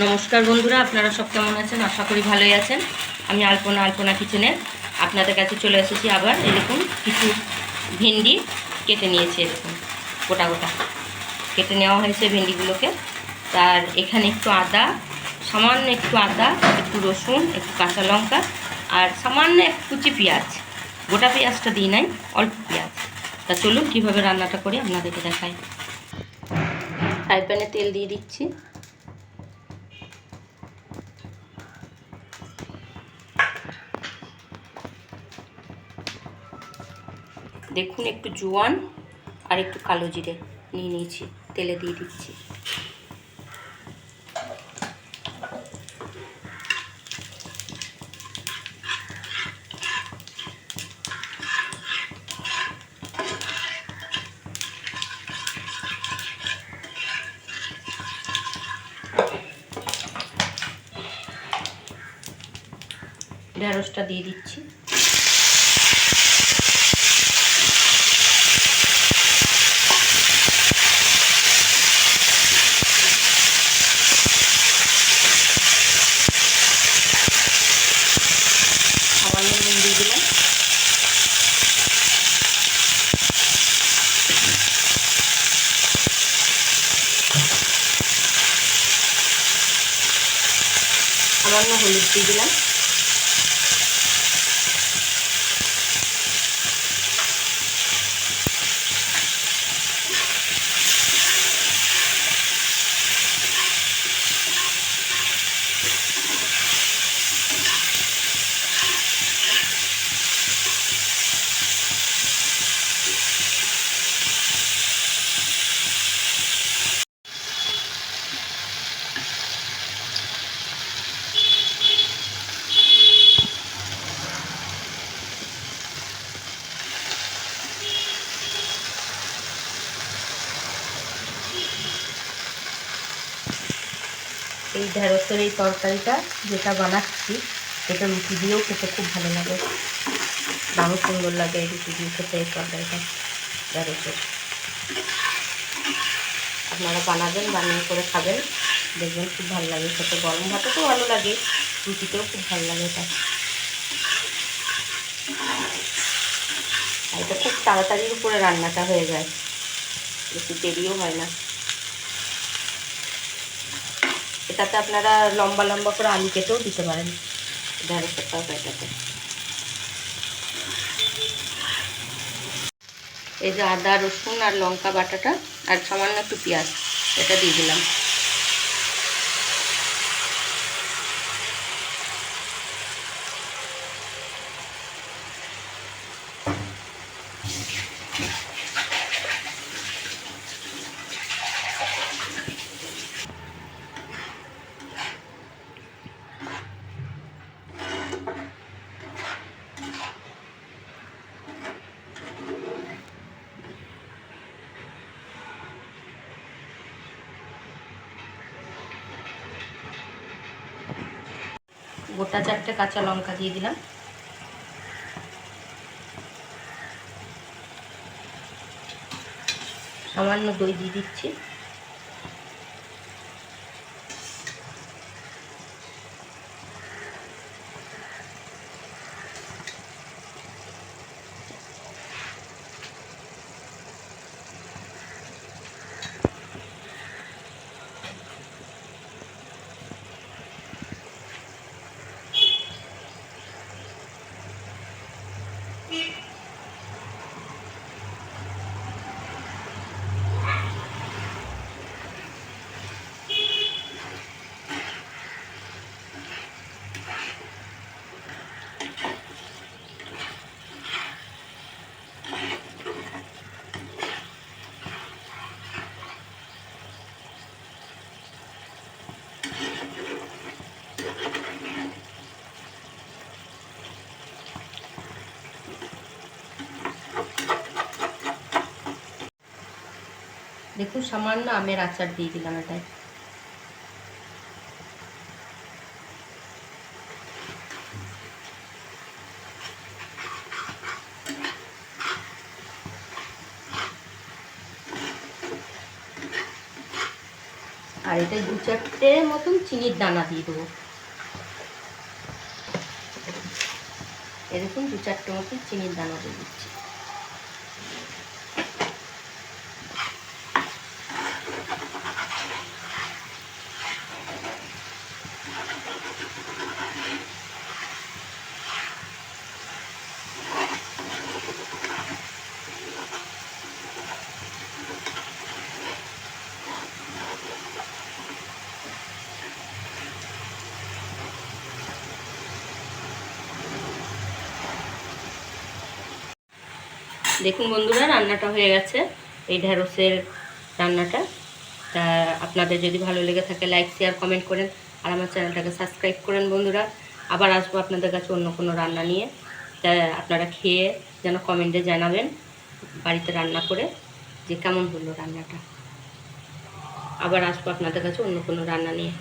নমস্কার বন্ধুরা, আপনারা সব কেমন আছেন? আশা করি ভালোই আছেন। আমি আলপনা আলপনা কিচেনে। আপনাদের কাছে চলে এসেছি আবার। এরকম কিছু ভেন্ডি কেটে নিয়েছি এরকম গোটা গোটা। কেটে নেওয়া হয়েছে ভেন্ডিগুলোকে। তার এখানে একটু আদা, সামান্য একটু আদা, একটু রসুন, একটু কাঁচা লঙ্কা, আর সামান্য এক কুচি পেঁয়াজ। গোটা পেঁয়াজটা দিই নাই, অল্প পেঁয়াজ। তা চলুন, কীভাবে রান্নাটা করি আপনাদেরকে দেখাই। ফ্রাই প্যানে তেল দিয়ে দিচ্ছি। দেখুন একটু জোয়ান আর একটু কালো জিরে নিয়ে নিয়েছি, তেলে দিয়ে দিচ্ছি। ঢেঁড়সটা দিয়ে দিচ্ছি সামান্য নুন দিয়ে দিলাম সামান্য হলুদ দিয়ে দিলাম। ঢেঁড়সের এই তরকারিটা যেটা বানাচ্ছি, এটা রুটি দিয়েও খেতে খুব ভালো লাগে। দারুণ সুন্দর লাগে এই রুটি দিয়ে খেতে এই তরকারিটা, ঢেঁড়সের। আপনারা বানাবেন, বানিয়ে করে খাবেন। দেখবেন খুব ভালো লাগে খেতে। গরম ভাতেও ভালো লাগে, রুটিতেও খুব ভালো লাগে এটা। এটা খুব তাড়াতাড়ির উপরে রান্নাটা হয়ে যায়। বেশি দেরিও হয় না। এটাতে আপনারা লম্বা লম্বা করে আলু কেটেও দিতে পারেন। তরকারিটাতে এই যে আদা, রসুন আর লঙ্কা বাটাটা, আর সামান্য একটু পেঁয়াজ, এটা দিয়ে দিলাম। গোটা চারটে কাঁচা লঙ্কা দিয়ে দিলাম। সামান্য দই দিয়ে দিচ্ছি। দেখুন, সামান্য আমের আচার দিয়ে দিলাম এটায় আর এটা দু চারটে মতন চিনির দানা দিয়ে দেবো। এরকম দু চারটে মতন চিনির দানা দিয়ে দিচ্ছি। দেখুন বন্ধুরা, রান্নাটা হয়ে গেছে। এই ঢ্যাঁড়সের রান্নাটা। তা আপনাদের যদি ভালো লেগে থাকে লাইক শেয়ার কমেন্ট করেন। আর আমার চ্যানেলটাকে সাবস্ক্রাইব করেন বন্ধুরা। আবার আসব আপনাদের কাছে অন্য কোনো রান্না নিয়ে। তা আপনারা খেয়ে যেন কমেন্টে জানাবেন বাড়িতে রান্না করে যে কেমন হলো রান্নাটা। আবার আসব আপনাদের কাছে অন্য কোনো রান্না নিয়ে।